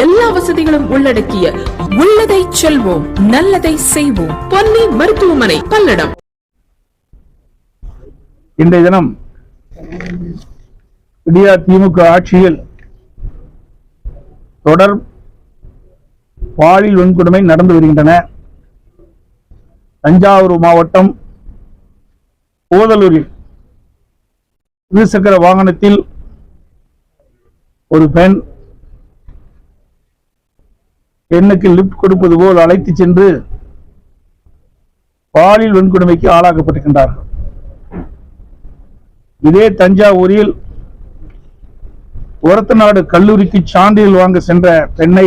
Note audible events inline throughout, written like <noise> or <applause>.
எல்லா வசதிகளும் உள்ளடக்கிய உள்ளதை செல்வோம் நல்லதை செய்வோம். பொன்னி மருத்துவமனை பல்லடம். இன்றைய தினம் இந்தியா திமுக ஆட்சியில் தொடர் பாலியல் வன்கொடுமை நடந்து வருகின்றன. தஞ்சாவூர் மாவட்டம் ஓதலூரில் இருசக்கர வாகனத்தில் ஒரு பெண் பெண்ணுக்கு லிப்ட் கொடுப்பது போல் அழைத்து சென்று பாலியல் வன்கொடுமைக்கு ஆளாக்கப்பட்டிருக்கின்றார்கள் இதே தஞ்சாவூரில் ஒரத்தநாடு கல்லூரிக்கு சான்றிதழ் வாங்க சென்ற பெண்ணை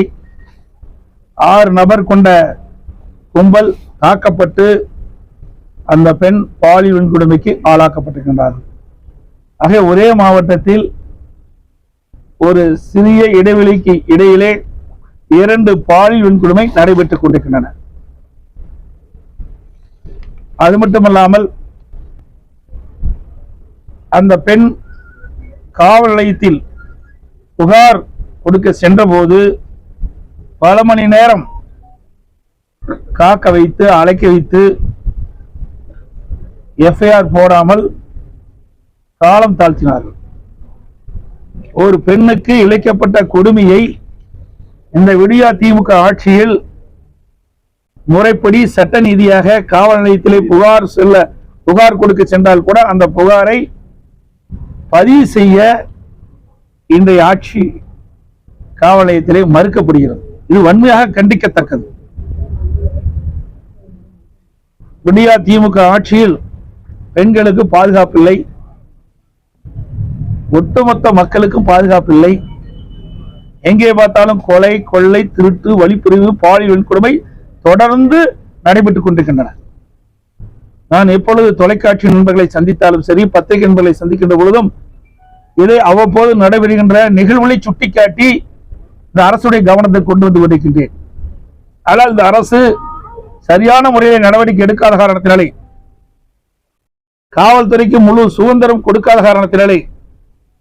ஆறு நபர் கொண்ட கும்பல் தாக்கப்பட்டு அந்த பெண் பாலியல் வன்கொடுமைக்கு ஆளாக்கப்பட்டிருக்கின்றார்கள் ஆக ஒரே மாவட்டத்தில் ஒரு சிறிய இடைவெளிக்கு இடையிலே இரண்டு பாலியல் வன்கொடுமை நடைபெற்றுக் கொண்டிருக்கின்றன. அது மட்டுமல்லாமல் அந்த பெண் காவல் நிலையத்தில் புகார் கொடுக்க சென்றபோது பல மணி நேரம் காக்க வைத்து அழைக்க வைத்து எஃப்ஐஆர் போடாமல் காலம் தாழ்த்தினார்கள். ஒரு பெண்ணுக்கு இழைக்கப்பட்ட கொடுமையை இந்த விடியா திமுக ஆட்சியில் முறைப்படி சட்ட நீதியாக காவல் நிலையத்திலே புகார் செல்ல புகார் கொடுக்க சென்றால் கூட அந்த புகாரை பதிவு செய்ய இன்றைய ஆட்சி காவல் நிலையத்திலே மறுக்கப்படுகிறது. இது வன்மையாக கண்டிக்கத்தக்கது. விடியா திமுக ஆட்சியில் பெண்களுக்கு பாதுகாப்பில்லை. ஒட்டுமொத்த மக்களுக்கும் பாதுகாப்பில்லை. எங்கே பார்த்தாலும் கொலை கொள்ளை திருட்டு வழிப்பிரிவு பாலியல் வன்கொடுமை தொடர்ந்து நடைபெற்றுக் கொண்டிருக்கின்றன. நான் எப்பொழுது தொலைக்காட்சி நண்பர்களை சந்தித்தாலும் சரி பத்திரிகை நண்பர்களை சந்திக்கின்ற பொழுதும் இதை அவ்வப்போது நடைபெறுகின்ற நிகழ்வுகளை சுட்டிக்காட்டி இந்த அரசுடைய கவனத்தை கொண்டு வந்து கொண்டிருக்கின்றேன் ஆனால் இந்த அரசு சரியான முறையில் நடவடிக்கை எடுக்காத காரணத்தினாலே காவல்துறைக்கு முழு சுதந்திரம் கொடுக்காத காரணத்தினாலே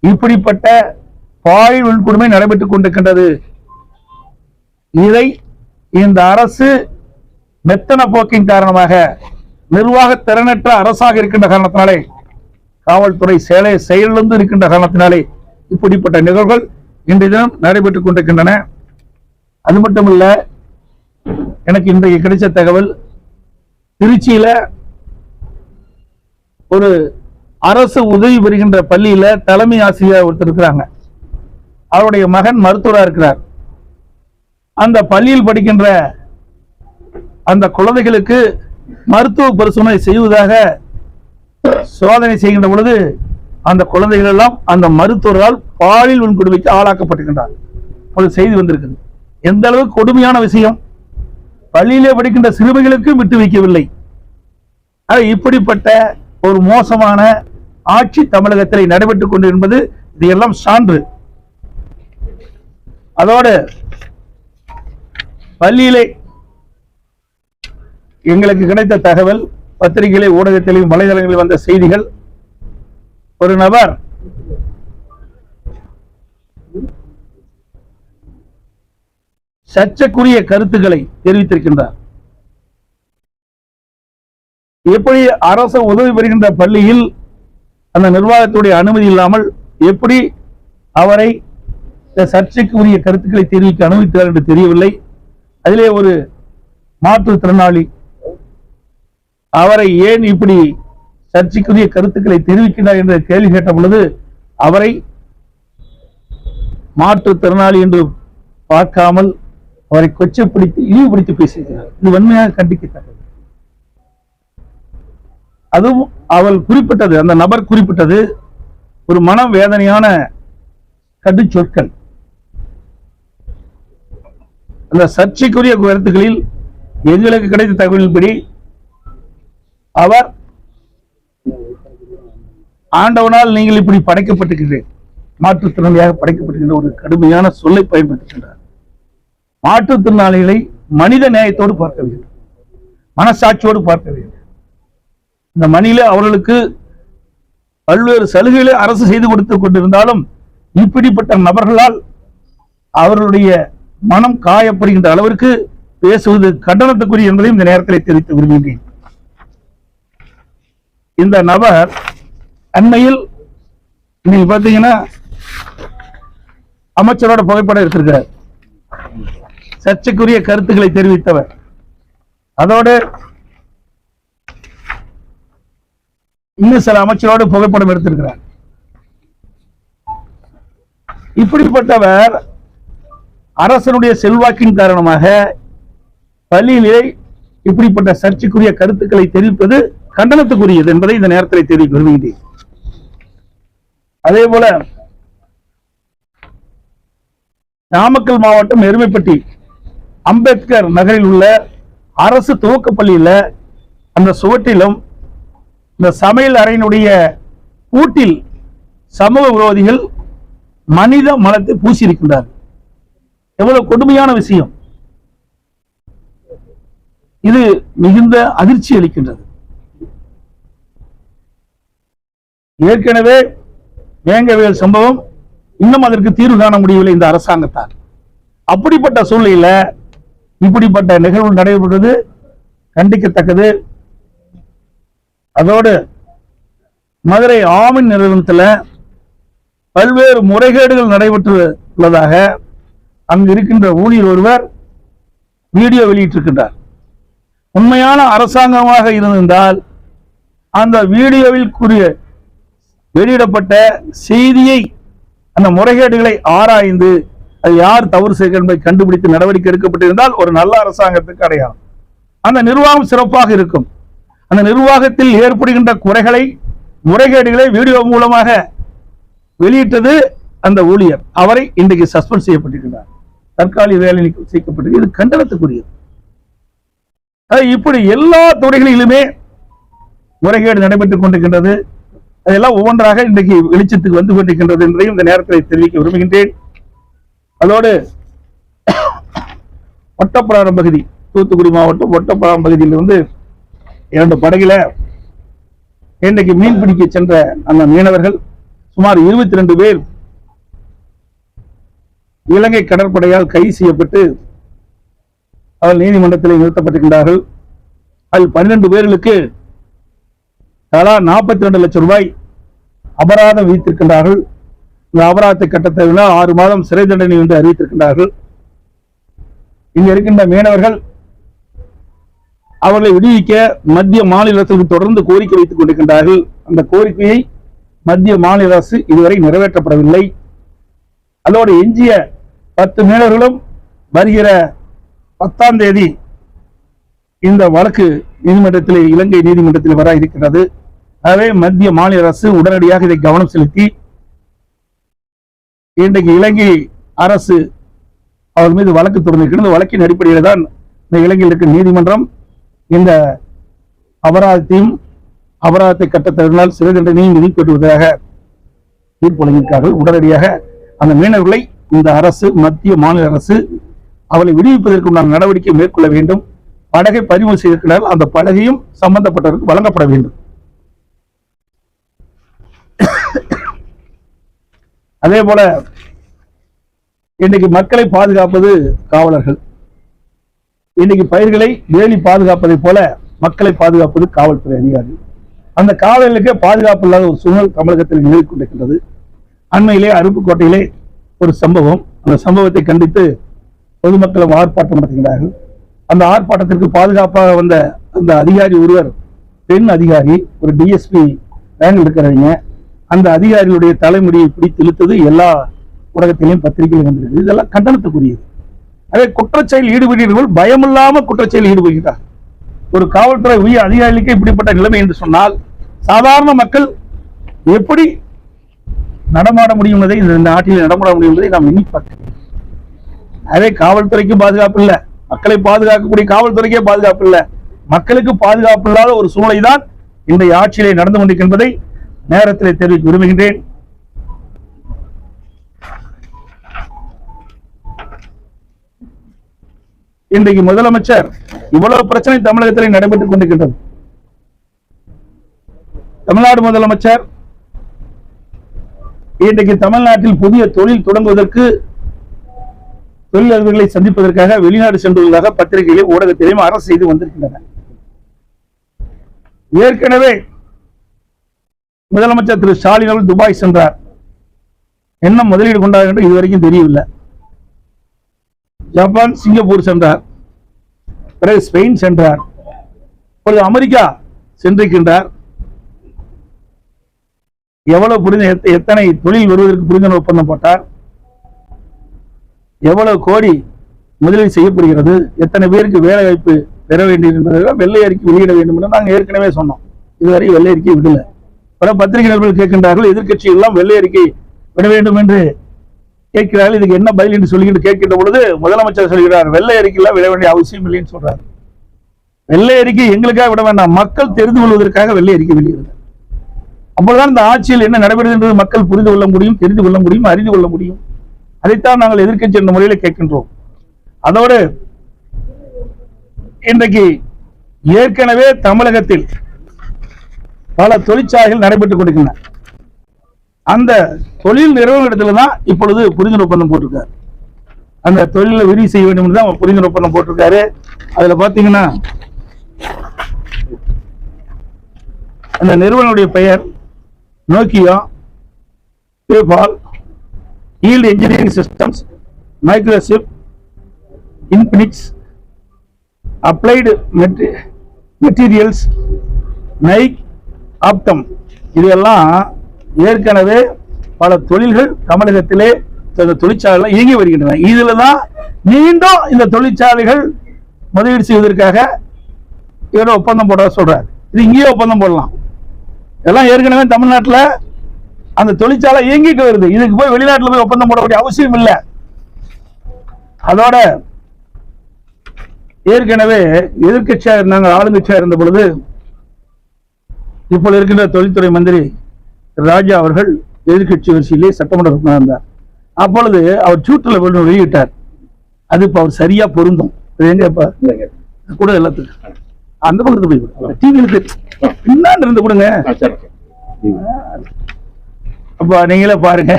இப்படிப்பட்ட பாலியல் வன்கொடுமை நடைபெற்றுக் கொண்டிருக்கின்றது. இதை இந்த அரசு மெத்தன போக்கின் காரணமாக நிர்வாக திறனற்ற அரசாக இருக்கின்ற காரணத்தினாலே காவல்துறை செயலை செயலிழந்து இருக்கின்ற காரணத்தினாலே இப்படிப்பட்ட நிகழ்வுகள் இன்றைய தினம் நடைபெற்றுக் கொண்டிருக்கின்றன. அது மட்டுமல்ல எனக்கு இன்றைக்கு கிடைச்ச தகவல் திருச்சியில ஒரு அரசு உதவி பெறுகின்ற பள்ளியில தலைமை ஆசிரியர் ஒருத்தர் இருக்கிறாங்க. அவருடைய மகன் மருத்துவராக இருக்கிறார். அந்த பள்ளியில் படிக்கின்ற அந்த குழந்தைகளுக்கு மருத்துவ பரிசோதனை செய்வதாக சோதனை செய்கின்ற பொழுது அந்த குழந்தைகள் எல்லாம் அந்த மருத்துவரால் பாலியல் வன்கொடுமைக்கு ஆளாக்கப்பட்டிருக்கின்றார். ஒரு செய்தி வந்திருக்குது. எந்த அளவுக்கு கொடுமையான விஷயம். பள்ளியிலே படிக்கின்ற சிறுமிகளுக்கும் விட்டு வைக்கவில்லை. இப்படிப்பட்ட ஒரு மோசமான ஆட்சி தமிழகத்தில் நடைபெற்றுக் கொண்டு என்பது இதையெல்லாம் சான்று. அதோடு பள்ளியிலே எங்களுக்கு கிடைத்த தகவல் பத்திரிகையிலே ஊடகத்திலையும் வலைதளங்களில் வந்த செய்திகள். ஒரு நபர் சர்ச்சைக்குரிய கருத்துக்களை தெரிவித்திருக்கின்றார். எப்படி அரசு உதவி பெறுகின்ற பள்ளியில் அந்த நிர்வாகத்துடைய அனுமதி இல்லாமல் எப்படி அவரை இந்த சர்ச்சைக்கு உரிய கருத்துக்களை தெரிவிக்க அனுமதித்தார் என்று தெரியவில்லை. அதிலே ஒரு மாற்றுத்திறனாளி அவரை ஏன் இப்படி சர்ச்சைக்குரிய கருத்துக்களை தெரிவிக்கிறார் என்ற கேள்வி கேட்ட பொழுது அவரை மாற்றுத்திறனாளி என்று பார்க்காமல் அவரை கொச்சப்படுத்தி இழிவுபடுத்தி பேசுகிறார் இது வன்மையாக கண்டிக்கத்தக்கது. அதுவும் அவள் குறிப்பிட்டது அந்த நபர் குறிப்பிட்டது ஒரு மன வேதனையான கடு சொற்கள் அந்த சர்ச்சைக்குரிய கருத்துக்களில் எங்களுக்கு கிடைத்த தகவலின்படி அவர் ஆண்டவனால் நீங்கள் இப்படி படைக்கப்பட்டிருக்கிறீர்கள் மாற்றுத்திறனாளியாக படைக்கப்பட்டிருக்கின்ற ஒரு கடுமையான சொல்லை பயன்படுத்துகின்றார். மாற்றுத்திறனாளிகளை மனித நேயத்தோடு பார்க்க வேண்டும். மனசாட்சியோடு பார்க்க வேண்டும். இந்த மணியில அவர்களுக்கு பல்வேறு சலுகைகளை அரசு செய்து கொடுத்து கொண்டிருந்தாலும் இப்படிப்பட்ட நபர்களால் அவர்களுடைய மனம் காயப்படுகின்ற அளவிற்கு பேசுவது கண்டனத்துக்குரிய என்பதையும் இந்த நேரத்தில் தெரிவித்து விரும்புகிறேன் இந்த நபர் அண்மையில் இன்னைக்கு பார்த்தீங்கன்னா அமைச்சரோட புகைப்படம் எடுத்திருக்கிறார். சர்ச்சைக்குரிய கருத்துக்களை தெரிவித்தவர். அதோடு இன்னும் சில அமைச்சரோடு புகைப்படம் எடுத்திருக்கிறார். இப்படிப்பட்டவர் அரசனுடைய செல்வாக்கின் காரணமாக பள்ளியிலே இப்படிப்பட்ட சர்ச்சைக்குரிய கருத்துக்களை தெரிவிப்பது கண்டனத்துக்குரியது என்பதை இந்த நேரத்தில் தெரிவிக்க விரும்புகிறேன் அதே போல நாமக்கல் மாவட்டம் எருமைப்பட்டி அம்பேத்கர் நகரில் உள்ள அரசு துவக்க பள்ளியில் அந்த சுவற்றிலும் இந்த சமையல் அறையினுடைய கூட்டில் சமூக விரோதிகள் மனித மலத்தை பூசியிருக்கின்றார்கள். எவ்வளவு கொடுமையான விஷயம். இது மிகுந்த அதிர்ச்சி அளிக்கின்றது. ஏற்கனவே வேங்கவேல் சம்பவம் இன்னும் அதற்கு தீர்வு காண முடியவில்லை இந்த அரசாங்கத்தால். அப்படிப்பட்ட சூழ்நிலையில இப்படிப்பட்ட நிகழ்வு நடைபெறுவது கண்டிக்கத்தக்கது. அதோடு மதுரை ஆமின் நிறுவனத்துல பல்வேறு முறைகேடுகள் நடைபெற்று உள்ளதாக அங்கு இருக்கின்ற ஊழியர் ஒருவர் வீடியோ வெளியிட்டிருக்கின்றார். உண்மையான அரசாங்கமாக இருந்திருந்தால் அந்த வீடியோவில் கூறிய வெளியிடப்பட்ட செய்தியை அந்த முறைகேடுகளை ஆராய்ந்து அது யார் தவறு செய்கிறார் என்பதை கண்டுபிடித்து நடவடிக்கை எடுக்கப்பட்டிருந்தால் ஒரு நல்ல அரசாங்கத்துக்கு அடையாளம். அந்த நிர்வாகம் சிறப்பாக இருக்கும். அந்த நிர்வாகத்தில் ஏற்படுகின்ற குறைகளை முறைகேடுகளை வீடியோ மூலமாக வெளியிட்டது அந்த ஊழியர். அவரை இன்றைக்கு சஸ்பெண்ட் செய்யப்பட்டிருக்கிறார் தற்காலிக வேலை நீக்கம் செய்யப்பட்டது. இது கண்டனத்துக்குரியது. இப்படி எல்லா துறைகளிலுமே முறைகேடு நடைபெற்றுக் கொண்டிருக்கின்றது. அதெல்லாம் ஒவ்வொன்றாக இன்றைக்கு வெளிச்சத்துக்கு வந்து கொண்டிருக்கின்றது என்பதையும் இந்த நேரத்தில் தெரிவிக்க விரும்புகின்றேன். அதோடு <coughs> ஒட்டப்பிராரம் பகுதி தூத்துக்குடி மாவட்டம் ஒட்டப்பிராரம் பகுதியிலிருந்து இரண்டு படகில இன்றைக்கு மீன் பிடிக்க சென்ற அந்த மீனவர்கள் சுமார் இருபத்தி ரெண்டு பேர் இலங்கை கடற்படையால் கைது செய்யப்பட்டு அவர் நீதிமன்றத்தில் நிறுத்தப்பட்டிருக்கின்றார்கள். அதில் பன்னிரண்டு பேர்களுக்கு தலா நாற்பத்தி ரெண்டு லட்சம் ரூபாய் அபராதம் விதித்திருக்கின்றார்கள். இந்த அபராதத்தை கட்ட ஆறு மாதம் சிறை தண்டனை என்று அறிவித்திருக்கின்றார்கள். இங்க இருக்கின்ற மீனவர்கள் அவர்களை விடுவிக்க மத்திய மாநில அரசுக்கு தொடர்ந்து கோரிக்கை வைத்துக் கொண்டிருக்கின்றார்கள். அந்த கோரிக்கையை மத்திய மாநில அரசு இதுவரை நிறைவேற்றப்படவில்லை. அதோடு எஞ்சிய பத்து மீனவர்களும் வருகிற பத்தாம் தேதி இந்த வழக்கு நீதிமன்றத்தில் இலங்கை நீதிமன்றத்தில் வர இருக்கிறது ஆகவே மத்திய மாநில அரசு உடனடியாக இதை கவனம் செலுத்தி இன்றைக்கு இலங்கை அரசு அவர் மீது வழக்கு தொடர்ந்திருக்கிறது வழக்கின் அடிப்படையில் தான் இந்த இலங்கையில் இருக்கிற நீதிமன்றம் இந்த அபராதத்தையும் அபராதத்தை கட்ட தருணால் சிறை தண்டனையும் விதிக்கப்படுவதாக தீர்ப்பு வழங்கியிருக்கார்கள் உடனடியாக அந்த மீனவர்களை இந்த அரசு மத்திய மாநில அரசு அவளை விடுவிப்பதற்கு உண்டான நடவடிக்கை மேற்கொள்ள வேண்டும். படகை பறிமுதல் செய்திருக்கிறார் அந்த படகையும் சம்பந்தப்பட்டவருக்கு வழங்கப்பட வேண்டும். அதே போல இன்னைக்கு மக்களை பாதுகாப்பது காவலர்கள். இன்னைக்கு பயிர்களை வேலி பாதுகாப்பதை போல மக்களை பாதுகாப்பது காவல்துறை அதிகாரி அந்த காவலர்களுக்கே பாதுகாப்பு இல்லாத ஒரு சூழல் தமிழகத்தில் நிலவிக் கொண்டிருக்கின்றது. அண்மையிலே அருப்புக்கோட்டையிலே ஒரு சம்பவம். அந்த சம்பவத்தை கண்டித்து பொதுமக்களும் ஆர்ப்பாட்டம் நடத்துகிறார்கள். அந்த ஆர்ப்பாட்டத்திற்கு பாதுகாப்பாக வந்த அந்த அதிகாரி ஒருவர் பெண் அதிகாரி ஒரு டிஎஸ்பி ரேங்க் இருக்கிறவங்க அந்த அதிகாரியுடைய தலைமுடியை பிடித்து இழுத்தது எல்லா ஊடகத்திலையும் பத்திரிகையிலும் வந்திருக்கு இதெல்லாம் கண்டனத்துக்குரியது. அதே குற்றச்செயல் ஈடுபடுகிறவர்கள் பயமில்லாம குற்றச்செயல் ஈடுபடுகிறார் ஒரு காவல்துறை உயர் அதிகாரிகளுக்கு இப்படிப்பட்ட நிலைமை என்று சொன்னால் சாதாரண மக்கள் எப்படி நடமாட முடியும் என்பதை இந்த நாட்டில் நடமாட முடியும் என்பதை நாம் எண்ணி பார்க்கிறோம் அதே காவல்துறைக்கு பாதுகாப்பு இல்லை. மக்களை பாதுகாக்கக்கூடிய காவல்துறைக்கே பாதுகாப்பு இல்லை. மக்களுக்கு பாதுகாப்பு இல்லாத ஒரு சூழ்நிலை தான் இன்றைய ஆட்சியிலே நடந்து கொண்டிருக்கின்றதை நேரத்தில் தெரிவிக்க விரும்புகின்றேன். இன்றைக்கு முதலமைச்சர் இவ்வளவு பிரச்சனை தமிழகத்தில் நடைபெற்றுக் கொண்டிருக்கின்றது. தமிழ்நாடு முதலமைச்சர் இன்றைக்கு தமிழ்நாட்டில் புதிய தொழில் தொடங்குவதற்கு தொழிலாளர்களை சந்திப்பதற்காக வெளிநாடு சென்றுள்ளதாக பத்திரிகையிலும் ஊடகத்திலையும் அரசு செய்து வந்திருக்கின்றன. ஏற்கனவே முதலமைச்சர் திரு ஸ்டாலின் அவர்கள் துபாய் சென்றார். என்ன முதலீடு கொண்டார் என்று இதுவரைக்கும் தெரியவில்லை. ஜப்பான் சிங்கப்பூர் சென்றார். பிறகு ஸ்பெயின் சென்றார். இப்பொழுது அமெரிக்கா சென்றிருக்கின்றார். எவ்வளவு புரிந்த எத்தனை தொழில் வருவதற்கு புரிந்துணர்வு ஒப்பந்தம் போட்டார்? எவ்வளவு கோடி முதலீடு செய்யப்படுகிறது? எத்தனை பேருக்கு வேலை வாய்ப்பு பெற வேண்டும் என்பதற்காக வெள்ளை அறிக்கை வெளியிட வேண்டும் என்று நாங்கள் ஏற்கனவே சொன்னோம். இதுவரை வெள்ளை அறிக்கை விடல. பல பத்திரிகை நிருபர்கள் கேட்கின்றார்கள் எதிர்க்கட்சிகள் எல்லாம் வெள்ளை அறிக்கை விட வேண்டும் என்று கேட்கிறார்கள். இதுக்கு என்ன பதில் என்று சொல்லிக்கிட்டு கேட்கின்ற பொழுது முதலமைச்சர் சொல்கிறார் வெள்ளை அறிக்கையெல்லாம் விட வேண்டிய அவசியம் இல்லைன்னு சொல்றார். வெள்ளை அறிக்கை எங்களுக்காக விட வேண்டாம். மக்கள் தெரிந்து கொள்வதற்காக வெள்ளை அறிக்கை வெளியிடுது அப்பொழுதுதான் இந்த ஆட்சியில் என்ன நடைபெறுகிறது என்பது மக்கள் புரிந்து கொள்ள முடியும் தெரிந்து கொள்ள முடியும் அறிந்து கொள்ள முடியும். அதைத்தான் நாங்கள் எதிர்க்கட்சி என்ற முறையில் கேட்கின்றோம். அதோடு இன்றைக்கு ஏற்கனவே தமிழகத்தில் பல தொழிற்சாலைகள் நடைபெற்றுக் கொண்டிருக்கின்றன. அந்த தொழில் நிறுவனத்தில் தான் இப்பொழுது புரிந்துணர்வு ஒப்பந்தம் போட்டிருக்காரு. அந்த தொழிலை விரிவு செய்ய வேண்டும் என்று தான் புரிந்துணர்வு ஒப்பந்தம் போட்டிருக்காரு. அதுல பாத்தீங்கன்னா அந்த நிறுவனுடைய பெயர் Nokia PayPal yield engineering systems Microchip Infinix applied materials Nike Optum இதெல்லாம் ஏற்கனவே பல தொழில்கள் தமிழகத்திலே இந்த தொழிற்சாலைகள் இயங்கி வருகின்றன. இதில் தான் மீண்டும் இந்த தொழிற்சாலைகள் முதலீடு செய்வதற்காக இவர ஒப்பந்தம் போட சொல்றாரு. இது இங்கேயே ஒப்பந்தம் போடலாம். இதெல்லாம் ஏற்கனவே தமிழ்நாட்டுல அந்த தொழிற்சாலை இயங்கிட்டு வருது. இதுக்கு போய் வெளிநாட்டுல போய் ஒப்பந்தம் போட வேண்டிய அவசியம் இல்லை. அதோட ஏற்கனவே எதிர்க்கட்சியா இருந்தாங்க ஆளுங்கட்சியா இருந்த பொழுது இப்பொழுது இருக்கின்ற தொழில்துறை மந்திரி ராஜா அவர்கள் எதிர்க்கட்சி வரிசையிலே சட்டமன்ற இருந்தார். அப்பொழுது அவர் ஒன்று வெளியிட்டார். அது இப்ப அவர் சரியா பொருந்தும். எங்க இப்ப? கூட எல்லாத்துக்கும். அந்த பக்கத்து போய். டிவியில பின்னாண்டு இருந்து கொடுங்க. அப்ப நீங்களே பாருங்க.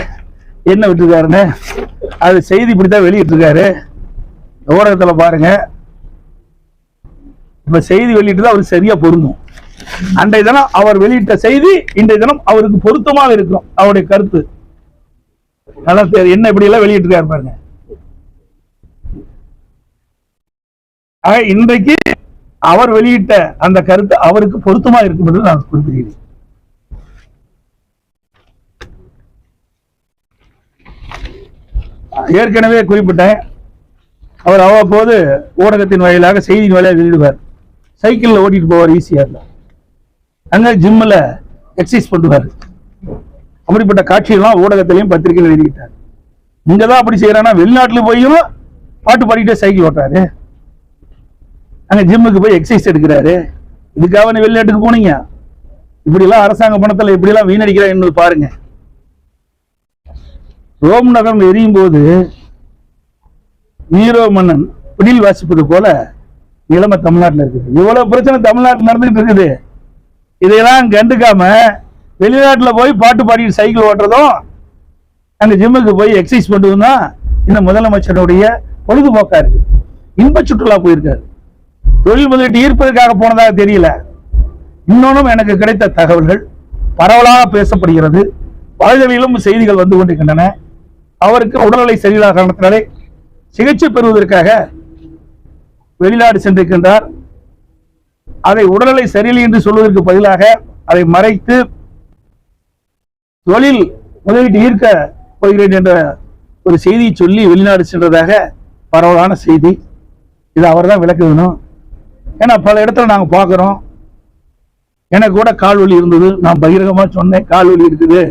என்ன விட்டுருக்காருன்னு. அது செய்தி இப்படித்தான் வெளியிட்டிருக்காரு. ஊடகத்துல பாருங்க. இப்ப செய்தி வெளியிட்டு அவருக்கு சரியா பொருந்தும். அன்றைய தினம் அவர் வெளியிட்ட செய்தி இன்றைய தினம் அவருக்கு பொருத்தமாக இருக்கும். அவருடைய கருத்து. நல்லா என்ன இப்படி எல்லாம் வெளியிட்டிருக்காரு பாருங்க. ஆக இன்றைக்கு அவர் வெளியிட்ட அந்த கருத்து அவருக்கு பொருத்தமா இருக்கும் என்று நான் குறிப்பிடுகிறேன். ஏற்கனவே குறிப்பிட்டேன். அவர் அவ்வப்போது ஊடகத்தின் வாயிலாக செய்தியின் வாயிலாக வெளியிடுவார். சைக்கிளில் ஓட்டிட்டு போவார் ஈஸியாக அங்கே ஜிம்மில் எக்ஸசைஸ் பண்ணுவார். அப்படிப்பட்ட காட்சியெல்லாம் ஊடகத்திலையும் பத்திரிகையில் வெளியிட்டார். இங்கே தான் அப்படி செய்கிறான்னா வெளிநாட்டில் போயும் பாட்டு பாடிக்கிட்டே சைக்கிள் ஓட்டுறாரு. அங்க ஜிம்முக்கு போய் எக்ஸசைஸ் எடுக்கிறாரு. இதுக்காக நீ வெளிநாட்டுக்கு போனீங்க? இப்படிலாம் அரசாங்க பணத்தில் இப்படிலாம் வீணடிக்கிறாங்க பாருங்க. ரோம் நகரம் எரியும் போது நீரோ மன்னன் பிடில் வாசிப்பது போல நிலைமை தமிழ்நாட்டில் இருக்குது. இவ்வளவு பிரச்சனை தமிழ்நாட்டில் நடந்துகிட்டு இருக்குது. இதையெல்லாம் கண்டுக்காம வெளிநாட்டில் போய் பாட்டு பாடிட்டு சைக்கிள் ஓட்டுறதும் அங்கே ஜிம்முக்கு போய் எக்ஸசைஸ் பண்ணுவதும் தான் இந்த முதலமைச்சருடைய பொழுதுபோக்கா இருக்கு. இன்ப சுற்றுலா போயிருக்காரு. தொழில் முதலீட்டு ஈர்ப்பதற்காக போனதாக தெரியல. இன்னொன்றும் எனக்கு கிடைத்த தகவல்கள் பரவலாக பேசப்படுகிறது. வலைதளிலும் செய்திகள் வந்து கொண்டிருக்கின்றன. அவருக்கு உடல்நிலை சரியில்லாத காரணத்தினாலே சிகிச்சை பெறுவதற்காக வெளிநாடு சென்றிருக்கின்றார். அதை உடல்நிலை சரியில்லை என்று சொல்வதற்கு பதிலாக அதை மறைத்து தொழில் முதலீட்டு ஈர்க்க போகிறேன் என்ற ஒரு செய்தியை சொல்லி வெளிநாடு சென்றதாக பரவலான செய்தி. இது அவர் தான் விளக்க வேணும். ஏன்னா பல இடத்துல நாங்கள் பார்க்குறோம். எனக்கு கூட கால் வலி இருந்தது. நான் பகிரங்கமாக சொன்னேன். கால் வலி இருக்குது.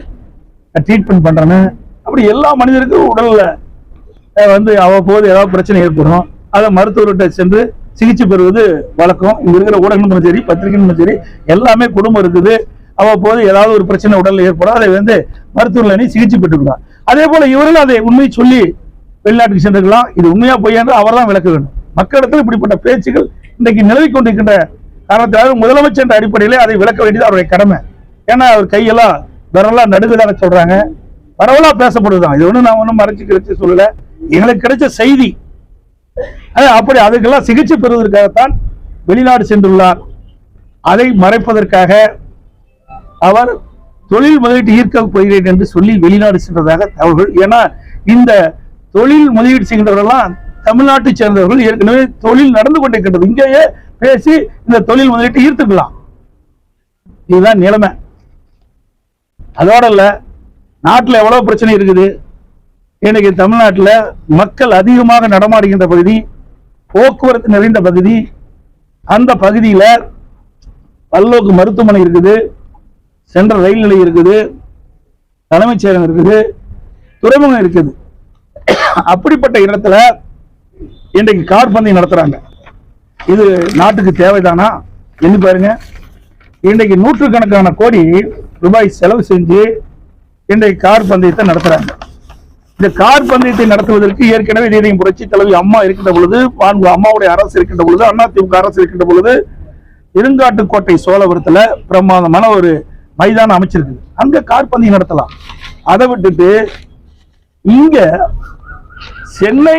ட்ரீட்மெண்ட் பண்ணுறேன்னு அப்படி எல்லா மனிதருக்கும் உடலில் வந்து அவ்வப்போது ஏதாவது பிரச்சனை ஏற்படும். அதை மருத்துவர்கிட்ட சென்று சிகிச்சை பெறுவது வழக்கம். இங்கே இருக்கிற ஊடகங்களும் சரி பத்திரிகைகளும் சரி எல்லாமே குடும்பம் இருக்குது. அவ்வப்போது ஏதாவது ஒரு பிரச்சனை உடலில் ஏற்படும். அதை வந்து மருத்துவர்கள் அணி சிகிச்சை பெற்றுக்கலாம் அதே போல் இவர்கள் அதை உண்மையை சொல்லி வெளிநாட்டுக்கு சென்றிருக்கலாம். இது உண்மையாக பொய்யா அவர் தான் விளக்க வேண்டும். மக்களிடத்தில் இப்படிப்பட்ட பேச்சுகள் இன்றைக்கு நிலவிக் கொண்டிருக்கின்ற காரணத்தினால முதலமைச்சர் என்ற அடிப்படையிலே அதை விளக்க வேண்டியது அவருடைய கடமை. ஏன்னா அவர் கையெல்லாம் விரலாம் நடுவுதான சொல்றாங்க. பரவலா பேசப்படுதுதான். இது ஒன்றும் நான் ஒன்றும் மறைச்சு கிழிச்சு சொல்லல. எங்களுக்கு கிடைச்ச செய்தி. அப்படி அதுக்கெல்லாம் சிகிச்சை பெறுவதற்காகத்தான் வெளிநாடு சென்றுள்ளார். அதை மறைப்பதற்காக அவர் தொழில் முதலீட்டு ஈர்க்க போகிறேன் என்று சொல்லி வெளிநாடு சென்றதாக தகவல்கள். ஏன்னா இந்த தொழில் முதலீடு செய்கின்றவர்கள்லாம் தமிழ்நாட்டை சேர்ந்தவர்கள் ஏற்கனவே தொழில் நடந்து கொண்டிருக்கின்றது. இங்கேயே பேசி இந்த தொழில் முதலீட்டு ஈர்த்துக்கலாம். இதுதான் நிலைமை. அதோட இல்ல நாட்டில் எவ்வளவு பிரச்சனை இருக்குது? இன்னைக்கு தமிழ்நாட்டுல மக்கள் அதிகமாக நடமாடுகின்ற பகுதி போக்குவரத்து நிறைந்த பகுதி அந்த பகுதியில பல்லோக்கு மருத்துவமனை இருக்குது சென்ட்ரல் ரயில் நிலையம் இருக்குது தலைமைச் செயலகம் இருக்குது துறைமுகம் இருக்குது. அப்படிப்பட்ட இடத்துல இன்றைக்கு கார் பந்தயம் நடத்துறாங்க. இது நாட்டுக்கு தேவைதானா? எண்ணி பாருங்க. இன்றைக்கு நூற்றுக்கணக்கான கோடி ரூபாய் செலவு செஞ்சு இன்றைக்கு கார் பந்தயத்தை நடத்துறாங்க. இந்த கார் பந்தயத்தை நடத்துவதற்கு ஏற்கனவே நீதியின் புரட்சி தலைவி அம்மா இருக்கின்ற பொழுது மாண்பு அம்மாவுடைய அரசு இருக்கின்ற பொழுது அண்ணா திமுக அரசு இருக்கின்ற பொழுது இருங்காட்டுக்கோட்டை சோழபுரத்துல பிரமாதமான ஒரு மைதானம் அமைச்சிருக்கு. அங்க கார் பந்தயம் நடத்தலாம். அதை விட்டுட்டு இங்க சென்னை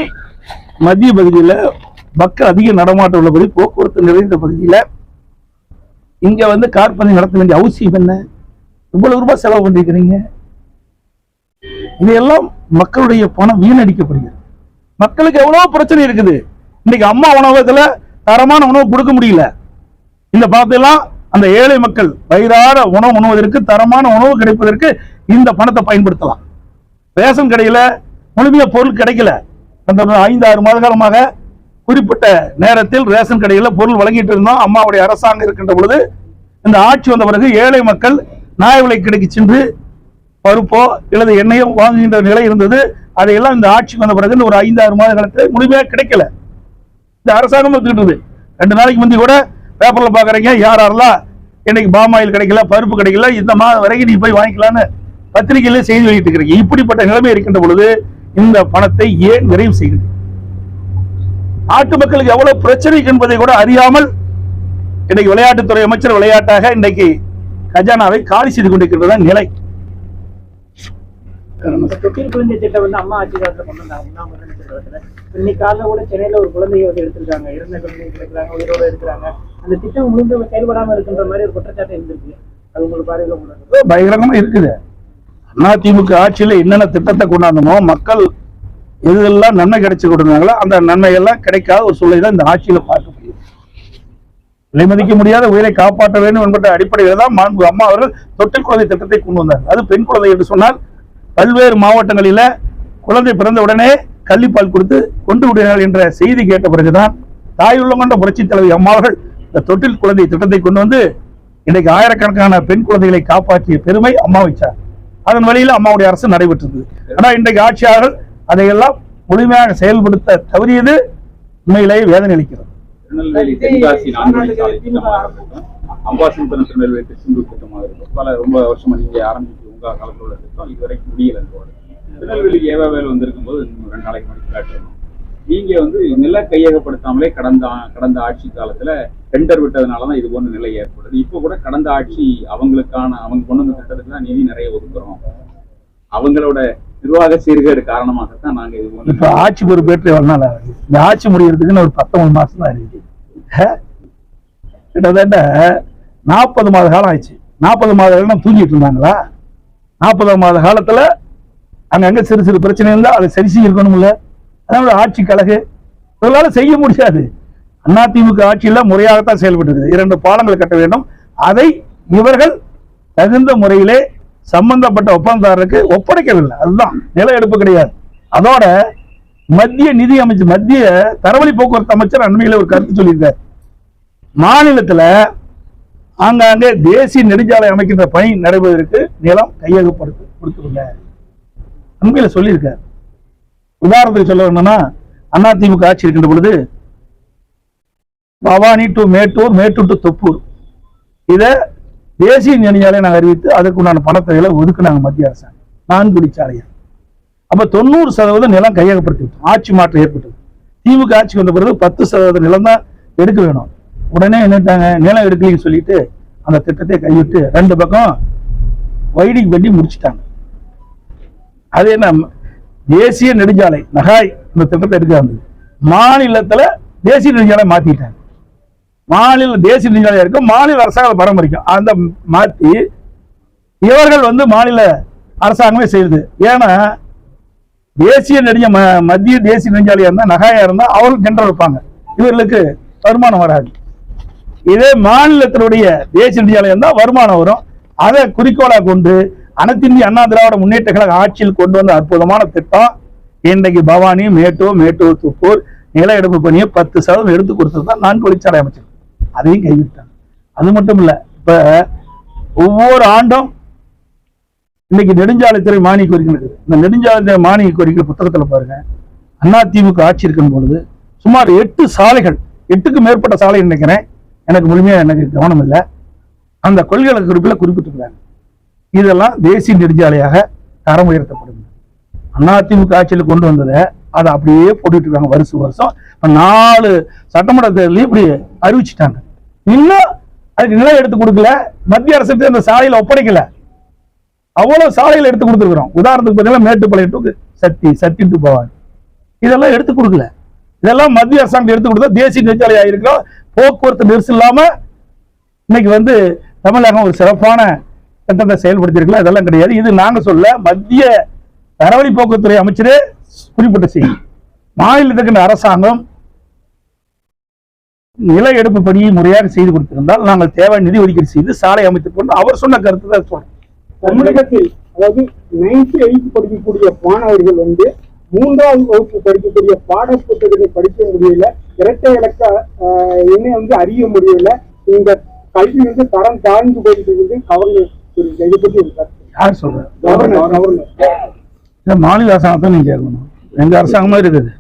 மத்திய பகுதியில மக்கள் அதிக நடமாட்டம் உள்ள பகுதி போக்குவரத்து நிறைந்த பகுதியில இங்க வந்து கார் பந்தயம் நடத்த வேண்டிய அவசியம் என்ன? இவ்வளவு ரூபாய் செலவு பண்ணிருக்கிறீங்க. இதையெல்லாம் மக்களுடைய பணம் வீணடிக்கப்படுகிறது. மக்களுக்கு எவ்வளோ பிரச்சனை இருக்குது. இன்னைக்கு அம்மா உணவகத்துல தரமான உணவு கொடுக்க முடியல. இந்த பணத்தெல்லாம் அந்த ஏழை மக்கள் வயிறார உணவு உணவதற்கு தரமான உணவு கிடைப்பதற்கு இந்த பணத்தை பயன்படுத்தலாம். ரேஷன் கடையில் முழுமையாக பொருள் கிடைக்கல. அந்த ஐந்து ஆறு மாத காலமாக குறிப்பிட்ட நேரத்தில் ரேஷன் கடையில் பொருள் வழங்கிட்டு இருந்தோம். அம்மாவுடைய அரசாங்கம் இருக்கின்ற பொழுது இந்த ஆட்சி வந்த பிறகு ஏழை மக்கள் நியாய விலை கடைக்கு சென்று பருப்போ அல்லது எண்ணெயோ வாங்குகின்ற நிலை இருந்தது. அதையெல்லாம் இந்த ஆட்சிக்கு வந்த பிறகு இந்த ஒரு ஐந்து ஆறு மாத காலத்தில் முழுமையாக கிடைக்கல. இந்த அரசாங்கம் இருக்கின்றது ரெண்டு நாளைக்கு முந்தி கூட பேப்பரில் பார்க்குறீங்க யார் யாரெல்லாம் இன்னைக்கு பாமாயில் கிடைக்கல பருப்பு கிடைக்கல இந்த மாதம் வரைக்கும் நீ போய் வாங்கிக்கலான்னு பத்திரிகையில செய்தி வெளியிட்டு இருக்கிறீங்க இப்படிப்பட்ட நிலைமை இருக்கின்ற பொழுது இந்த பணத்தை ஏன் நிறைவு செய்கிறது? நாட்டு மக்களுக்கு எவ்வளவு பிரச்சனை என்பதை கூட அறியாமல் இன்னைக்கு விளையாட்டுத்துறை அமைச்சர் விளையாட்டாக இன்னைக்கு கஜானாவை காலி செய்து கொண்டிருக்கின்றத நிலை. குழந்தை திட்டம் வந்து அம்மா ஆட்சி காலத்துல கொண்டு வந்தாங்க. முதலமைச்சர் இன்னைக்கு காலைல கூட சென்னையில ஒரு குழந்தையை வந்து எடுத்திருக்காங்க. இறந்த குழந்தையை கிடைக்கிறாங்க உயிரோட இருக்கிறாங்க. அந்த திட்டம் முழுந்து செயல்படாம இருக்கின்ற மாதிரி ஒரு குற்றச்சாட்டு இருந்திருக்கு. அது உங்களுக்கு பார்வையில இருக்குது. அதிமுக ஆட்சியில என்னென்ன திட்டத்தை கொண்டாந்தமோ மக்கள் எதெல்லாம் நன்மை கிடைச்சு கொடுத்தாங்களோ அந்த நன்மை எல்லாம் கிடைக்காத ஒரு சூழலை தான் இந்த ஆட்சியில் பார்க்க முடியும். விலைமதிக்க முடியாத உயிரை காப்பாற்ற வேண்டும் என்கிற அடிப்படையில் தான் மாண்பு அம்மா அவர்கள் தொட்டில் குழந்தை திட்டத்தை கொண்டு வந்தார். அது பெண் குழந்தை என்று சொன்னால் பல்வேறு மாவட்டங்களில குழந்தை பிறந்த உடனே கள்ளிப்பால் கொடுத்து கொண்டு விடுகிறார் என்ற செய்தி கேட்ட பிறகுதான் தாய் உள்ளங்கொண்ட புரட்சி தலைவி அம்மாவர்கள் இந்த தொட்டில் குழந்தை திட்டத்தை கொண்டு வந்து இன்றைக்கு ஆயிரக்கணக்கான பெண் குழந்தைகளை காப்பாற்றிய பெருமை அம்மா வச்சார் அதன் வழியில் அம்மாவுடைய அரசு நடைபெற்றது. ஆனா இன்றைக்கு ஆட்சியாளர்கள் அதையெல்லாம் முழுமையாக செயல்படுத்த தவறியது உண்மையிலேயே வேதனை அளிக்கிறது. திருநெல்வேலி தென்காசி நான்கு வழிச்சாலை திட்டமாக திருநெல்வேலி திருச்செந்தூர் திட்டமாக இருக்கட்டும் பல ரொம்ப வருஷமா நீங்க ஆரம்பிச்சு உங்க காலத்துல உள்ள திட்டம் இது வரைக்கும் முடியல இந்த வாரம். திருநெல்வேலிக்கு ஏவா வேல் வந்திருக்கும் போது ரெண்டு நாளைக்கு முன்னாடி காட்டுறோம் நீங்க வந்து நில கையகப்படுத்தாமலே கடந்த கடந்த ஆட்சி காலத்துல டெண்டர் விட்டதுனாலதான் இது போன்ற நிலை ஏற்படுது. இப்போ கூட கடந்த ஆட்சி அவங்களுக்கான அவங்க கொண்டு வந்த திட்டத்துக்கு தான் நிதி நிறைய ஒதுக்குறோம். அவங்களோட நிர்வாக சீர்கேடு காரணமாகத்தான் நாங்க இது போன்ற இப்ப ஆட்சி பொறுப்பேற்று எவ்வளவு நாள் இந்த ஆட்சி முடிகிறதுக்குன்னு ஒரு பத்தொன்பது மாசம் தான் இருக்கு. கிட்டத்தட்ட நாற்பது மாத காலம் ஆயிடுச்சு. நாற்பது மாத காலம் தூங்கிட்டு இருந்தாங்களா? நாற்பது மாத காலத்துல அங்கங்க சிறு சிறு பிரச்சனை இருந்தா அதை சரி செய்யணும்ல. அதனால ஆட்சி கழகு இவங்களால செய்ய முடியாது. அதிமுக ஆட்சியில முறையாகத்தான் செயல்பட்டு இரண்டு பாலங்கள் கட்ட வேண்டும். அதை இவர்கள் தகுந்த முறையிலே சம்பந்தப்பட்ட ஒப்பந்ததாரருக்கு ஒப்படைக்கவில்லை. அதுதான் நில எடுப்பு கிடையாது. அதோட மத்திய நிதி அமைச்சர் மத்திய தரவழி போக்குவரத்து அமைச்சர் அண்மையில ஒரு கருத்து சொல்லியிருக்கார். மாநிலத்துல ஆங்காங்கே தேசிய நெடுஞ்சாலை அமைக்கின்ற பணி நடைபெறுவதற்கு நிலம் கையகப்படுத்த கொடுத்துருங்க. அண்மையில் சொல்லியிருக்கார். உதாரணத்துக்கு சொல்ல வேணும்னா அதிமுக ஆட்சி இருக்கின்ற பொழுது பவானி டு மேட்டூர் மேட்டூர் டு தொப்பூர். இத தேசிய நெடுஞ்சாலை நாங்கள் அறிவித்து அதற்குண்டான பணத்தொகைகளை ஒதுக்குனாங்க மத்திய அரசாங்கம். நான்குடி சாலையை அப்போ தொண்ணூறு சதவீதம் நிலம் கையகப்படுத்தி விட்டோம் ஆட்சி மாற்றம் ஏற்பட்டது. திமுக ஆட்சி வந்த பிறகு பத்து சதவீதம் நிலம் தான் எடுக்க வேணும். உடனே என்னட்டாங்க நிலம் எடுக்கலைன்னு சொல்லிட்டு அந்த திட்டத்தை கைவிட்டு ரெண்டு பக்கம் வைடிங் பண்ணி முடிச்சிட்டாங்க. அது என்ன தேசிய நெடுஞ்சாலை நகாய் இந்த திட்டத்தை எடுக்காது மாநிலத்துல தேசிய நெடுஞ்சாலை மாத்திட்டாங்க. மாநில தேசிய நெடுஞ்சாலை இருக்கும் மாநில அரசாங்கம் பராமரிக்கும். அந்த மாத்தி இவர்கள் வந்து மாநில அரசாங்கமே செய்யுது. ஏன்னா தேசிய நெடுஞ்ச ம- மத்திய தேசிய நெடுஞ்சாலையா இருந்தா நகாயா இருந்தா அவர்கள் கென்ற வைப்பாங்க. இவர்களுக்கு வருமானம் வராது. இதே மாநிலத்தினுடைய தேசிய நெடுஞ்சாலை இருந்தா வருமானம் வரும். அதை குறிக்கோளா கொண்டு அனைத்திந்திய அண்ணா திராவிட முன்னேற்ற கழக ஆட்சியில் கொண்டு வந்த அற்புதமான திட்டம் இன்றைக்கு பவானி மேட்டூர் மேட்டூர் துப்பூர் நில எடுப்பு பணியை பத்து சதவீதம் எடுத்து கொடுத்தது தான் நான் வழிச்சாலை அமைச்சர் அதையும் கைவிட்டாங்க அது மட்டும் இல்ல இப்ப ஒவ்வொரு ஆண்டும் இன்னைக்கு நெடுஞ்சாலைத்துறை மானிய கோரிக்கை இருக்குது இந்த நெடுஞ்சாலைத்துறை மானிய கோரிக்கை புத்தகத்துல பாருங்க. அதிமுக ஆட்சி இருக்கும் பொழுது சுமார் எட்டு சாலைகள் எட்டுக்கு மேற்பட்ட சாலை நினைக்கிறேன். எனக்கு முழுமையா எனக்கு கவனம் இல்லை. அந்த கொள்கை குறிப்பில் குறிப்பிட்டிருக்காங்க இதெல்லாம் தேசிய நெடுஞ்சாலையாக தரம் உயர்த்தப்படும். அதிமுக ஆட்சியில் கொண்டு வந்ததை அதை அப்படியே போட்டுட்டு இருக்காங்க வருஷம் வருஷம். இப்ப நாலு சட்டமன்ற தேர்தலையும் இப்படி அறிவிச்சிட்டாங்க. இன்னும் அதுக்கு நிலம் எடுத்து கொடுக்கல. மத்திய அரசுக்கு அந்த சாலையில் ஒப்படைக்கல. அவ்வளவு சாலையில் எடுத்து கொடுத்துருக்குறோம். உதாரணத்துக்கு பார்த்தீங்கன்னா மேட்டுப்பாளையம் டு சக்தி சக்தி டு பவானி. இதெல்லாம் எடுத்து கொடுக்கல. இதெல்லாம் மத்திய அரசாங்கம் எடுத்து கொடுத்தா தேசிய நெடுஞ்சாலை ஆயிருக்கிறோம் போக்குவரத்து நெரிசல் இல்லாமல் இன்னைக்கு வந்து தமிழகம் ஒரு சிறப்பான திட்டத்தை செயல்படுத்தியிருக்கலாம் இதெல்லாம் கிடையாது. இது நாங்கள் சொல்ல மத்திய தரவழி போக்குவரத்துறை அமைச்சரே குறிப்பிட்ட செய்தி. மாநிலத்துக்கு அரசாங்கம் நில எடுப்பு பணியை முறையாக செய்து கொடுத்திருந்தால் நாங்கள் தேவை நிதி ஒதுக்கீடு செய்து சாலை அமைத்துக் கொண்டு அவர் சொன்ன கருத்து தான் சொல்றோம். தமிழகத்தில் அதாவது நைன்த் எயித் படிக்கக்கூடிய மாணவர்கள் வந்து மூன்றாவது வகுப்பு படிக்கக்கூடிய பாட புத்தகத்தை படிக்க முடியல இரட்டை இலக்க எண்ணை வந்து அறிய முடியல. இந்த கல்வி வந்து தரம் தாழ்ந்து போயிட்டு கவர்னர். இதை கருத்து. யார் இந்த மாநில அரசாங்கத்தை நீங்க கேட்கணும். எங்க அரசாங்கமா இருக்குது.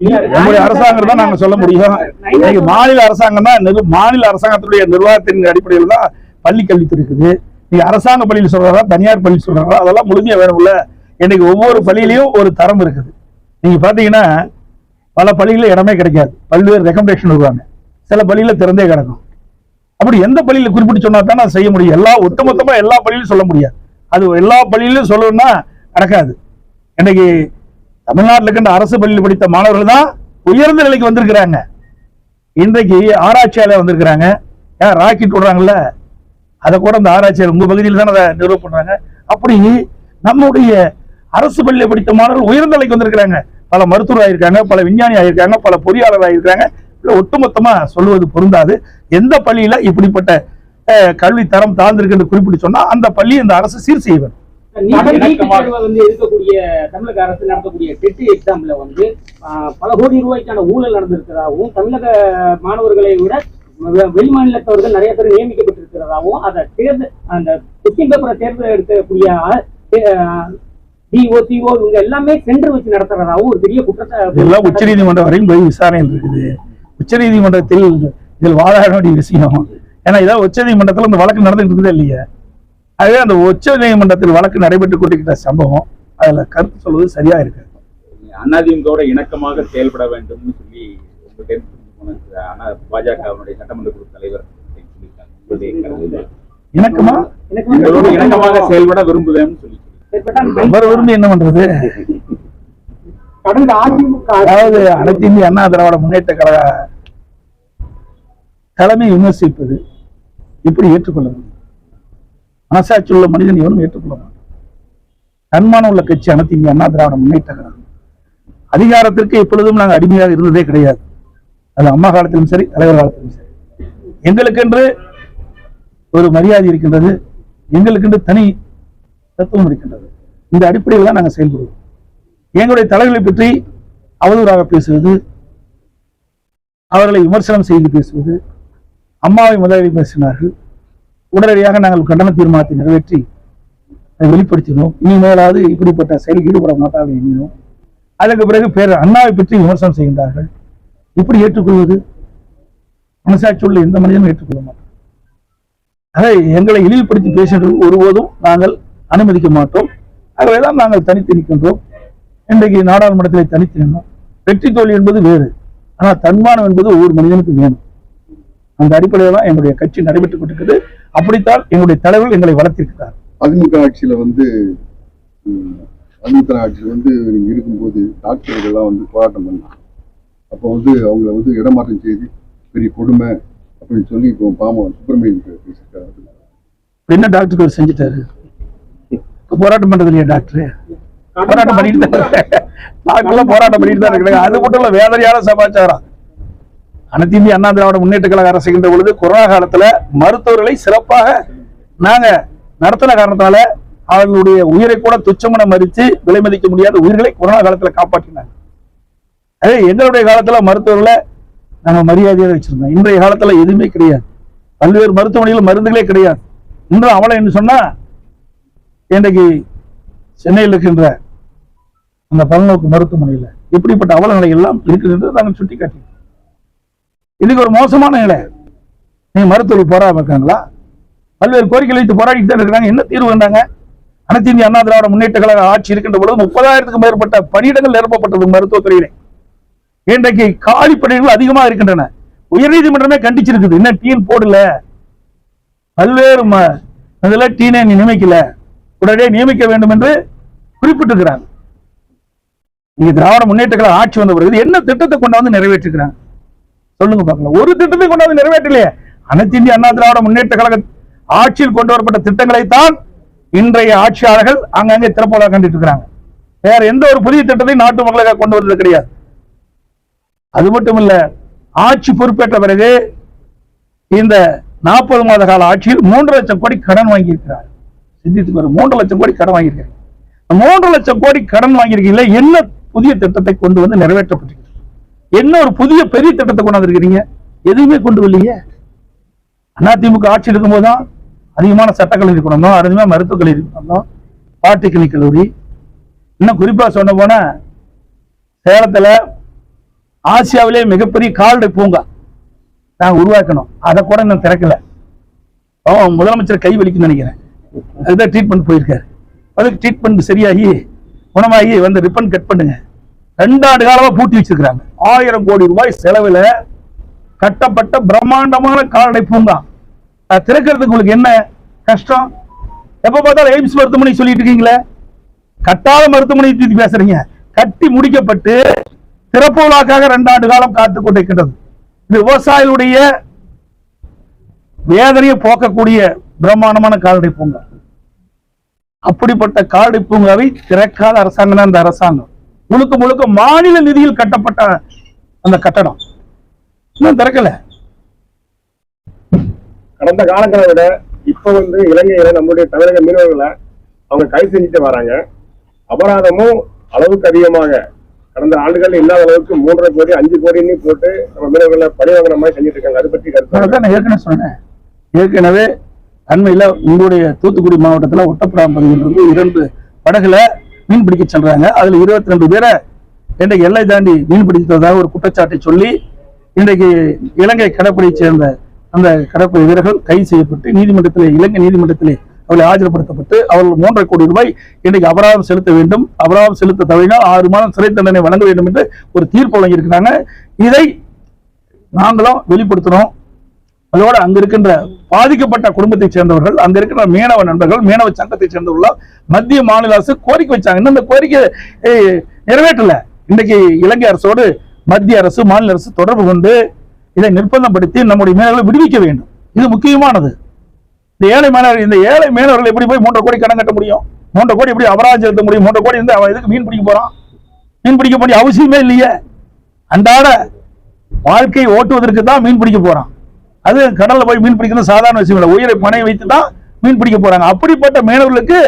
நம்முடைய அரசாங்கம் தான் நாங்க சொல்ல முடியும். இன்னைக்கு மாநில அரசாங்கம் தான் மாநில அரசாங்கத்துடைய நிர்வாகத்தின் அடிப்படையில் தான் பள்ளி கல்வித்துறை இருக்குது நீங்க அரசாங்க பள்ளியில் சொல்றதா தனியார் பள்ளி சொல்றாங்க அதெல்லாம் முழுமையா வேணும்ல இன்னைக்கு ஒவ்வொரு பள்ளியிலையும் ஒரு தரம் இருக்குது. நீங்க பாத்தீங்கன்னா பல பள்ளிகளில் இடமே கிடைக்காது. பல்வேறு ரெக்கமெண்டேஷன் வருவாங்க. சில பள்ளியில திறந்தே கிடக்கும். அப்படி எந்த பள்ளியில குறிப்பிட்டு சொன்னா தான் அதை செய்ய முடியும். எல்லா ஒட்டுமொத்தமா எல்லா பள்ளியிலும் சொல்ல முடியாது. அது எல்லா பள்ளியிலும் சொல்லணும்னா நடக்காது. இன்னைக்கு தமிழ்நாட்டில் இருக்கின்ற அரசு பள்ளியில் படித்த மாணவர்கள் தான் உயர்ந்த நிலைக்கு வந்திருக்கிறாங்க. இன்றைக்கு ஆராய்ச்சியாளர் வந்திருக்கிறாங்க. ஏன் ராக்கெட் விடுறாங்கல்ல அதை கூட அந்த ஆராய்ச்சியாளர் உங்க பகுதியில் தானே அதை நிறுவ பண்றாங்க. அப்படி நம்முடைய அரசு பள்ளியில் படித்த மாணவர்கள் உயர்ந்த நிலைக்கு வந்திருக்கிறாங்க. பல மருத்துவர் ஆயிருக்காங்க பல விஞ்ஞானி ஆயிருக்காங்க பல பொறியாளர் ஆயிருக்காங்க. இல்லை ஒட்டுமொத்தமா சொல்லுவது பொருந்தாது. எந்த பள்ளியில இப்படிப்பட்ட கல்வி தரம் தாழ்ந்திருக்கு குறிப்பிட்டு சொன்னா அந்த பள்ளி இந்த அரசு சீர் செய்வது. வந்து இருக்கக்கூடிய தமிழக அரசு நடத்தக்கூடிய டெட் எக்ஸாம்ல வந்து பல கோடி ரூபாய்க்கான ஊழல் நடந்திருக்கிறதாகவும் தமிழக மாணவர்களை விட வெளிமாநிலத்தவர்கள் நிறைய பேர் நியமிக்கப்பட்டிருக்கிறதாகவும் அதை தேர்ந்து அந்த கொஸ்டின் பேப்பரை தேர்வு எடுக்கக்கூடிய டிஓ சிஓ இவங்க எல்லாமே சென்டர் வச்சு நடத்துறதாகவும் ஒரு பெரிய குற்றத்தை உச்சநீதிமன்றம் வரையும் போய் விசாரணையில் இருக்குது. உச்சநீதிமன்றத்தில் இதில் வாதாட வேண்டிய விஷயம். ஏன்னா இதான் உச்சநீதிமன்றத்தில் இந்த வழக்கு நடந்துட்டு இருக்குதே இல்லையா. ஆகவே அந்த உச்சநீதிமன்றத்தில் வழக்கு நடைபெற்றுக் கொண்டிருக்கிற சம்பவம் அதுல கருத்து சொல்வது சரியா இருக்கு அதிமுகவோட இணக்கமாக செயல்பட வேண்டும்னு சொல்லி பாஜகவினுடைய சட்டமன்ற குழு தலைவர். இணக்கமா? இணக்கமாக செயல்பட விரும்புவேன்னு சொல்லி அவர் விரும்பி என்ன பண்றது? அதாவது அனைத்து இந்திய அண்ணா திராவிட முன்னேற்ற கழக தலைமை விமர்சிப்பது எப்படி ஏற்றுக்கொள்ள முடியும் மனசாட்சி உள்ள மனிதன் எவரும் ஏற்றுக்கொள்ள மாட்டான். தன்மானம் உள்ள கட்சி அனைத்து இந்திய அண்ணா திராவிட முன்னேற்ற கழகம். அதிகாரத்திற்கு எப்பொழுதும் நாங்கள் அடிமையாக இருந்ததே கிடையாது. அது அம்மா காலத்திலும் சரி தலைவர் காலத்திலும் சரி. எங்களுக்கென்று ஒரு மரியாதை இருக்கின்றது எங்களுக்கென்று தனி தத்துவம் இருக்கின்றது. இந்த அடிப்படையில் தான் நாங்கள் செயல்படுவோம். எங்களுடைய தலைவர்களை பற்றி அவதூறாக பேசுவது அவர்களை விமர்சனம் செய்து பேசுவது அம்மாவை முதலில் பேசினார்கள். உடனடியாக நாங்கள் கண்டன தீர்மானத்தை நிறைவேற்றி அதை வெளிப்படுத்தினோம். இனிமேலாவது இப்படிப்பட்ட செயலில் ஈடுபட மாட்டார்கள் எண்ணினோம். அதற்கு பிறகு பேர் அண்ணாவை பற்றி விமர்சனம் செய்கின்றார்கள். இப்படி ஏற்றுக்கொள்வது மனசாட்சி உள்ள எந்த மனிதனும் ஏற்றுக்கொள்ள மாட்டோம் அதை எங்களை இழிவுபடுத்தி பேசுகின்ற ஒருபோதும் நாங்கள் அனுமதிக்க மாட்டோம். ஆகவேதான் நாங்கள் தனித்து நிற்கின்றோம். இன்றைக்கு நாடாளுமன்றத்திலே தனித்து நின்றோம். வெற்றி தோல்வி என்பது வேறு. ஆனால் தன்மானம் என்பது ஒவ்வொரு மனிதனுக்கும் வேணும். அந்த அடிப்படையில் தான் எங்களுடைய கட்சி நடைபெற்றுக் கொண்டிருக்கிறது அப்படித்தான் எங்களுடைய தலைவர்கள் எங்களை வளர்த்திருக்கிறார். அதிமுக ஆட்சியில வந்து பழனித்தன ஆட்சியில் வந்து இருக்கும்போது டாக்டர்கள்லாம் வந்து போராட்டம் பண்ணாங்க. அப்போ வந்து அவங்கள வந்து இடமாற்றம் செய்து பெரிய கொடுமை அப்படின்னு சொல்லி இப்போ பாமக சுப்பிரமணியன் பேசியிருக்காரு என்ன டாக்டருக்கு அவர் செஞ்சுட்டாரு? போராட்டம் பண்றது இல்லையா டாக்டர்? போராட்டம் பண்ணிட்டு தான். டாக்டர்லாம் போராட்டம் பண்ணிட்டு தான் இருக்காங்க அது மட்டும் இல்ல வேதனையான சமாச்சாரம். அனைத்து இந்திய அண்ணா திராவிட முன்னேற்ற கழக அரசு இருந்த பொழுது கொரோனா காலத்துல மருத்துவர்களை சிறப்பாக நாங்க நடத்தின காரணத்தால அவர்களுடைய உயிரை கூட துச்சமன மறித்து விலை மதிக்க முடியாத உயிர்களை கொரோனா காலத்துல காப்பாற்றினாங்க. அதே எங்களுடைய காலத்துல மருத்துவர்களை நாங்க மரியாதையாக வச்சிருந்தோம். இன்றைய காலத்துல எதுவுமே கிடையாது. பல்வேறு மருத்துவமனையில் மருந்துகளே கிடையாது. இன்றும் அவளை என்ன சொன்னா இன்றைக்கு சென்னையில் இருக்கின்ற அந்த பல்நோக்கு மருத்துவமனையில் இப்படிப்பட்ட அவல நிலை எல்லாம் இருக்கிறது நாங்கள் சுட்டிக்காட்டி இதுக்கு ஒரு மோசமான நிலை. நீங்க மருத்துவர்கள் போராடாம இருக்காங்களா? பல்வேறு கோரிக்கைகள் வைத்து போராடிட்டு தான் இருக்கிறாங்க. என்ன தீர்வு வந்தாங்க அனைத்து இந்திய அண்ணா திராவிட முன்னேற்ற கழக ஆட்சி இருக்கின்ற பொழுது முப்பதாயிரத்துக்கும் மேற்பட்ட பணியிடங்கள் நிரப்பப்பட்டது மருத்துவத்துறையிலே. இன்றைக்கு காலி பணிகள் அதிகமாக இருக்கின்றன. உயர்நீதிமன்றமே கண்டிச்சிருக்குது. என்ன டீன் போடல? பல்வேறு ம- இதுல டீனை நியமிக்கல. உடனே நியமிக்க வேண்டும் என்று குறிப்பிட்டிருக்கிறாங்க நீங்க திராவிட முன்னேற்ற கழக ஆட்சி வந்த பிறகு என்ன திட்டத்தை கொண்டாந்து நிறைவேற்றிருக்கிறாங்க? சொல்லுங்க பாக்கலாம் ஒரு திட்டத்தை கொண்டாந்து நிறைவேற்றலையே. அனைத்து இந்திய அண்ணா திராவிட முன்னேற்ற கழக ஆட்சியில் கொண்டு வரப்பட்ட திட்டங்களை தான் இன்றைய ஆட்சியாளர்கள் அங்கங்கே திறப்பதாக கண்டிட்டு இருக்கிறாங்க. வேற எந்த ஒரு புதிய திட்டத்தையும் நாட்டு மக்களுக்காக கொண்டு வந்தது கிடையாது. அது மட்டும் இல்ல ஆட்சி பொறுப்பேற்ற பிறகு இந்த நாற்பது மாத கால ஆட்சியில் மூன்று லட்சம் கோடி கடன் வாங்கியிருக்கிறார். சிந்தித்து பாருங்க மூன்று லட்சம் கோடி கடன் வாங்கியிருக்கிறார். மூன்று லட்சம் கோடி கடன் வாங்கியிருக்கீங்களா என்ன புதிய திட்டத்தை கொண்டு வந்து நிறைவேற்றப்பட்டிருக்கு? என்ன ஒரு புதிய பெரிய திட்டத்தை கொண்டாந்துருக்கிறீங்க எதுவுமே கொண்டு வரலையே. அதிமுக ஆட்சி இருக்கும்போது தான் அதிகமான சட்டக்கல்லூரி கொண்டு வந்தோம். அதிகமாக மருத்துவக் கல்லூரி கொண்டு வந்தோம். பாலிடெக்னிக் கல்லூரி. இன்னும் குறிப்பா சொன்ன போனால் சேலத்துல ஆசியாவிலே மிகப்பெரிய கால்நடை பூங்கா நான் உருவாக்கணும். அதை கூட இன்னும் திறக்கல. அவன் முதலமைச்சர் கை வலிக்குன்னு நினைக்கிறேன். அதுதான் ட்ரீட்மெண்ட் போயிருக்காரு. அதுக்கு ட்ரீட்மெண்ட் சரியாகி குணமாகி வந்து ரிப்பன் கட் பண்ணுங்க. ரெண்டாண்டு காலமா பூட்டி வச்சிருக்கிறாங்க. ஆயிரம் கோடி ரூபாய் செலவுல கட்டப்பட்ட பிரம்மாண்டமான கால்நடை பூங்கா. அது திறக்கிறதுக்கு உங்களுக்கு என்ன கஷ்டம்? எப்ப பார்த்தாலும் எய்ம்ஸ் மருத்துவமனை சொல்லிட்டு இருக்கீங்களே? கட்டாத மருத்துவமனை பத்தி பேசுறீங்க. கட்டி முடிக்கப்பட்டு திறப்பு விழாக்காக ரெண்டாண்டு காலம் காத்து கொண்டிருக்கின்றது. இது விவசாயிகளுடைய வேதனையை போக்கக்கூடிய பிரம்மாண்டமான கால்நடை பூங்கா. அப்படிப்பட்ட கால்நடை பூங்காவை திறக்காத அரசாங்கம் தான் இந்த அரசாங்கம். முழுக்க முழுக்க மாநில நிதியில் கட்டப்பட்ட அந்த கட்டடம். இன்னும் திறக்கல. கடந்த காலங்களை விட இப்ப வந்து இலங்கையில நம்முடைய தமிழக மீனவர்களை அவங்க கைது செஞ்சுட்டு வராங்க. அபராதமும் அளவுக்கு அதிகமாக கடந்த ஆண்டுகள் இல்லாத அளவுக்கு மூன்றரை கோடி அஞ்சு கோடின்னு போட்டு நம்ம மீனவர்களை பணி வாங்குற மாதிரி செஞ்சுட்டு இருக்காங்க. அதை பற்றி கருத்து நான் ஏற்கனவே சொன்னேன். ஏற்கனவே அண்மையில உங்களுடைய தூத்துக்குடி மாவட்டத்துல ஒட்டப்படாம் பகுதியிலிருந்து இரண்டு படகுல மீன் பிடிக்க சென்றாங்க அதுல இருபத்தி ரெண்டு பேரை இன்றைக்கு எல்லை தாண்டி மீன் பிடித்ததாக ஒரு குற்றச்சாட்டை சொல்லி இன்றைக்கு இலங்கை கடற்படையை சேர்ந்த அந்த கடற்படை வீரர்கள் கைது செய்யப்பட்டு நீதிமன்றத்திலே இலங்கை நீதிமன்றத்திலே அவர்களை ஆஜர்படுத்தப்பட்டு அவர்கள் மூன்றரை கோடி ரூபாய் இன்றைக்கு அபராதம் செலுத்த வேண்டும். அபராதம் செலுத்த தவறினால் ஆறு மாதம் சிறை தண்டனை வழங்க வேண்டும் என்று ஒரு தீர்ப்பு வழங்கியிருக்கிறாங்க. இதை நாங்களும் வெளிப்படுத்துறோம். அதோட அங்க இருக்கின்ற பாதிக்கப்பட்ட குடும்பத்தை சேர்ந்தவர்கள் அங்க இருக்கிற மீனவ நண்பர்கள் மீனவ சங்கத்தை சேர்ந்தவர்கள் மத்திய மாநில அரசு கோரிக்கை வச்சாங்க. இன்னும் இந்த கோரிக்கை நிறைவேற்றல. இன்னைக்கு இலங்கை அரசோடு மத்திய அரசு மாநில அரசு தொடர்பு கொண்டு இதை நிர்பந்தப்படுத்தி நம்முடைய மீனவர்களை விடுவிக்க வேண்டும். இது முக்கியமானது. இந்த ஏழை மீனவர்கள் இந்த ஏழை மீனவர்கள் எப்படி போய் மூன்றரை கோடி கடன் கட்ட முடியும்? மூன்றரை கோடி எப்படி அபராஜம் செலுத்த முடியும்? மூன்றரை கோடி இருந்து அவன் எதுக்கு மீன் பிடிக்க போறான்? மீன் பிடிக்க வேண்டிய அவசியமே இல்லையே. அன்றாட வாழ்க்கை ஓட்டுவதற்கு தான் மீன் பிடிக்க போறான். அது கடல்ல போய் மீன் பிடிக்கிறது சாதாரண விஷயம் இல்லை. உயிரை பணை வைத்து தான் மீன் பிடிக்க போறாங்க. அப்படிப்பட்ட மீனவர்களுக்கு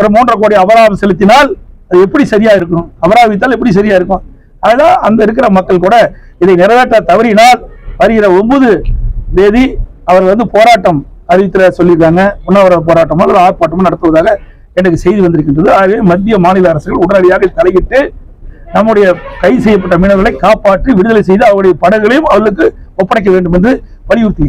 ஒரு மூன்றரை கோடி அபராதம் செலுத்தினால் அது எப்படி சரியா இருக்கும்? அபராதம் எப்படி சரியா இருக்கும்? அதான் அந்த இருக்கிற மக்கள் கூட இதை நிறைவேற்ற தவறினால் வருகிற ஒன்பது தேதி அவர் வந்து போராட்டம் அறிவித்துல சொல்லியிருக்காங்க. உண்ணாவிரத போராட்டமோ அல்லது ஆர்ப்பாட்டமோ நடத்துவதாக எனக்கு செய்தி வந்திருக்கின்றது. ஆகவே மத்திய மாநில அரசுகள் உடனடியாக தலையிட்டு நம்முடைய கைது செய்யப்பட்ட மீனவர்களை காப்பாற்றி விடுதலை செய்து அவருடைய படகுகளையும் அவர்களுக்கு ஒப்படைக்க வேண்டும் என்று வலியுறுத்தி